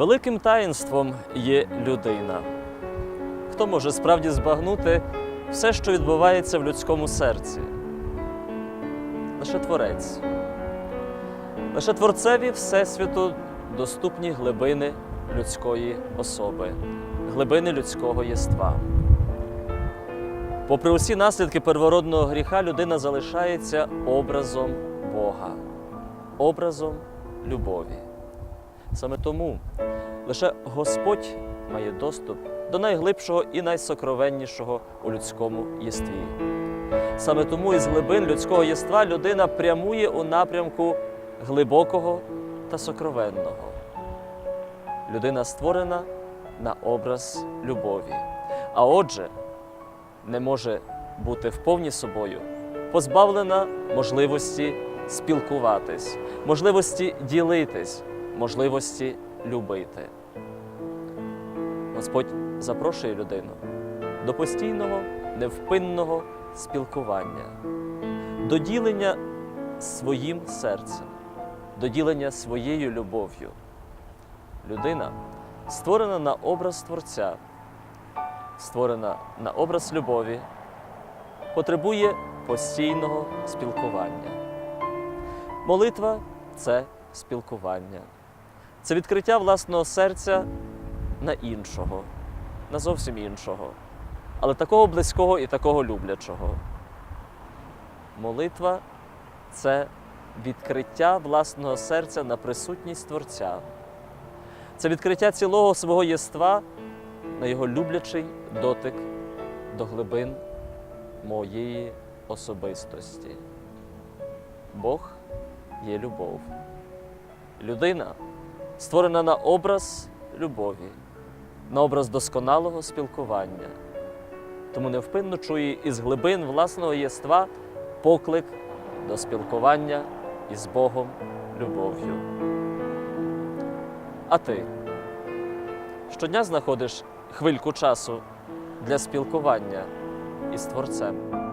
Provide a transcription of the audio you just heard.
Великим таїнством є людина. Хто може справді збагнути все, що відбувається в людському серці? Лише Творець. Лише Творцеві Всесвіту доступні глибини людської особи, глибини людського єства. Попри усі наслідки первородного гріха, людина залишається образом Бога, образом любові. Саме тому лише Господь має доступ до найглибшого і найсокровеннішого у людському єстві. Саме тому із глибин людського єства людина прямує у напрямку глибокого та сокровенного. Людина створена на образ любові. А отже, не може бути вповні собою, позбавлена можливості спілкуватись, можливості ділитись, можливості любити. Господь запрошує людину до постійного, невпинного спілкування, до ділення своїм серцем, до ділення своєю любов'ю. Людина створена на образ Творця, створена на образ любові, потребує постійного спілкування. Молитва це спілкування, це відкриття власного серця на іншого, на зовсім іншого, але такого близького і такого люблячого. Молитва це відкриття власного серця на присутність Творця. Це відкриття цілого свого єства на його люблячий дотик до глибин моєї особистості. Бог є любов. Людина створена на образ любові, на образ досконалого спілкування. Тому невпинно чує із глибин власного єства поклик до спілкування із Богом любов'ю. А ти щодня знаходиш хвильку часу для спілкування із Творцем.